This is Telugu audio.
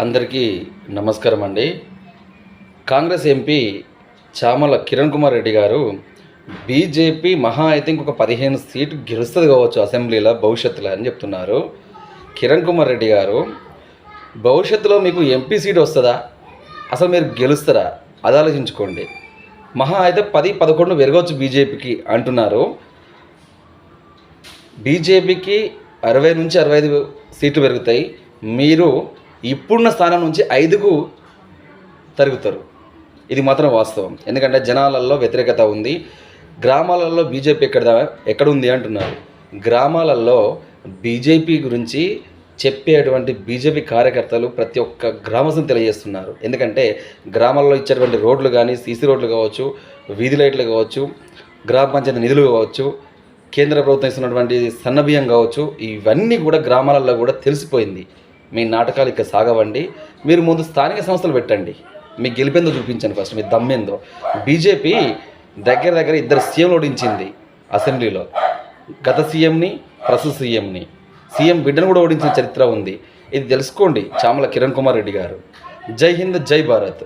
అందరికీ నమస్కారం అండి కాంగ్రెస్ ఎంపీ చామల కిరణ్ కుమార్ రెడ్డి గారు బీజేపీ మహా అయితే ఇంకొక పదిహేను సీటు గెలుస్తుంది కావచ్చు అసెంబ్లీలో భవిష్యత్తులో అని చెప్తున్నారు. కిరణ్ కుమార్ రెడ్డి గారు భవిష్యత్తులో మీకు ఎంపీ సీట్ వస్తుందా? అసలు మీరు గెలుస్తారా? అది ఆలోచించుకోండి. మహా అయితే పది పదకొండు పెరగవచ్చు బీజేపీకి అంటున్నారు. బీజేపీకి అరవై నుంచి అరవై ఐదు సీట్లు పెరుగుతాయి. మీరు ఇప్పుడున్న స్థానం నుంచి ఐదుకు తరుగుతారు. ఇది మాత్రం వాస్తవం. ఎందుకంటే జనాలలో వ్యతిరేకత ఉంది. గ్రామాలలో బీజేపీ ఎక్కడ ఎక్కడ ఉంది అంటున్నారు. గ్రామాలలో బీజేపీ గురించి చెప్పేటువంటి బీజేపీ కార్యకర్తలు ప్రతి ఒక్క గ్రామస్తుని తెలియజేస్తున్నారు. ఎందుకంటే గ్రామాల్లో ఇచ్చేటువంటి రోడ్లు కానీ సీసీ రోడ్లు కావచ్చు వీధి లైట్లు కావచ్చు గ్రామ పంచాయతీ నిధులు కావచ్చు కేంద్ర ప్రభుత్వం ఇస్తున్నటువంటి సన్నబియ్యం కావచ్చు ఇవన్నీ కూడా గ్రామాలలో కూడా తెలిసిపోయింది. మీ నాటకాలు ఇక సాగవండి. మీరు ముందు స్థానిక సంస్థలు పెట్టండి. మీ గెలిపేందో చూపించండి ఫస్ట్ మీ దమ్మేందో. బీజేపీ దగ్గర దగ్గర ఇద్దరు సీఎంలు ఓడించింది అసెంబ్లీలో. గత సీఎంని ప్రస్తుత సీఎంని. సీఎం బిడ్డను కూడా ఓడించిన చరిత్ర ఉంది. ఇది తెలుసుకోండి చామల కిరణ్ కుమార్ రెడ్డి గారు. జై హింద్ జై భారత్.